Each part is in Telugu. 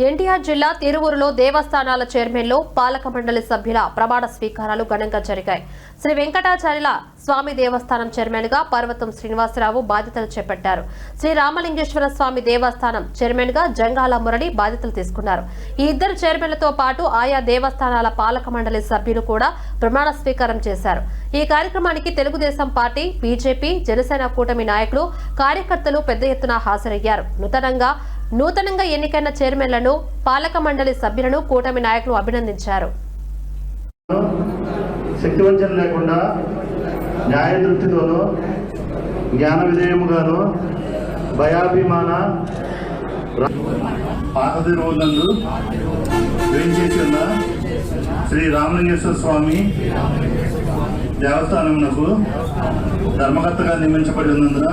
ఎన్టీఆర్ జిల్లా తిరువురులో దేవస్థానాల చైర్మన్లో పాలక మండలి సభ్యుల ప్రమాణ స్వీకారాలు ఘనంగా జరిగాయి. శ్రీ వెంకటాచార్యుల స్వామి దేవస్థానం చైర్మన్గా పర్వతం శ్రీనివాసరావు బాధ్యతలు చేపట్టారు. శ్రీ రామలింగేశ్వర స్వామి దేవస్థానం చైర్మన్గా జంగాల మురళి బాధ్యతలు తీసుకున్నారు. ఈ ఇద్దరు చైర్మన్లతో పాటు ఆయా దేవస్థానాల పాలక మండలి సభ్యులు కూడా ప్రమాణ స్వీకారం చేశారు. ఈ కార్యక్రమానికి తెలుగుదేశం పార్టీ బీజేపీ జనసేన కూటమి నాయకులు కార్యకర్తలు పెద్ద ఎత్తున హాజరయ్యారు. నూతనంగా నూతనంగా ఎన్నికైన చైర్మన్లను పాలక మండలి సభ్యులను కూటమి నాయకులు అభినందించారు. శక్తివంచన లేకుండా న్యాయ దృష్టితోనూ జ్ఞాన విధేయముగాను భయాభిమాన పాత తిరువులందు శ్రీ రామలింగేశ్వర స్వామి దేవస్థానమునకు ధర్మకర్తగా నియమించబడి ఉన్నందున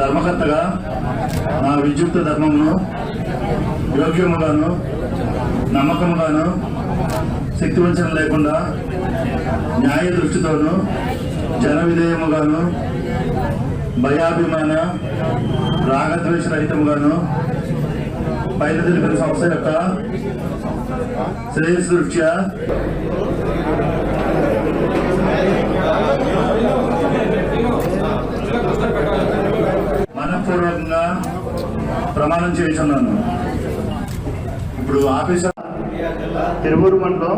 ధర్మకర్తగా నా విద్యుక్త ధర్మమును యోగ్యముగాను నమ్మకముగాను శక్తివంచన లేకుండా న్యాయ దృష్టితోనూ జన విధేయముగాను భయాభిమాన రాగద్వేష రహితముగాను పైన తెలిపిన సంస్థ యొక్క శ్రేయస్ దృష్ట్యా మనపూర్వకంగా ప్రమాణం చేస్తున్నాను ఇప్పుడు ఆఫీసర్ తిరువూరు మండలం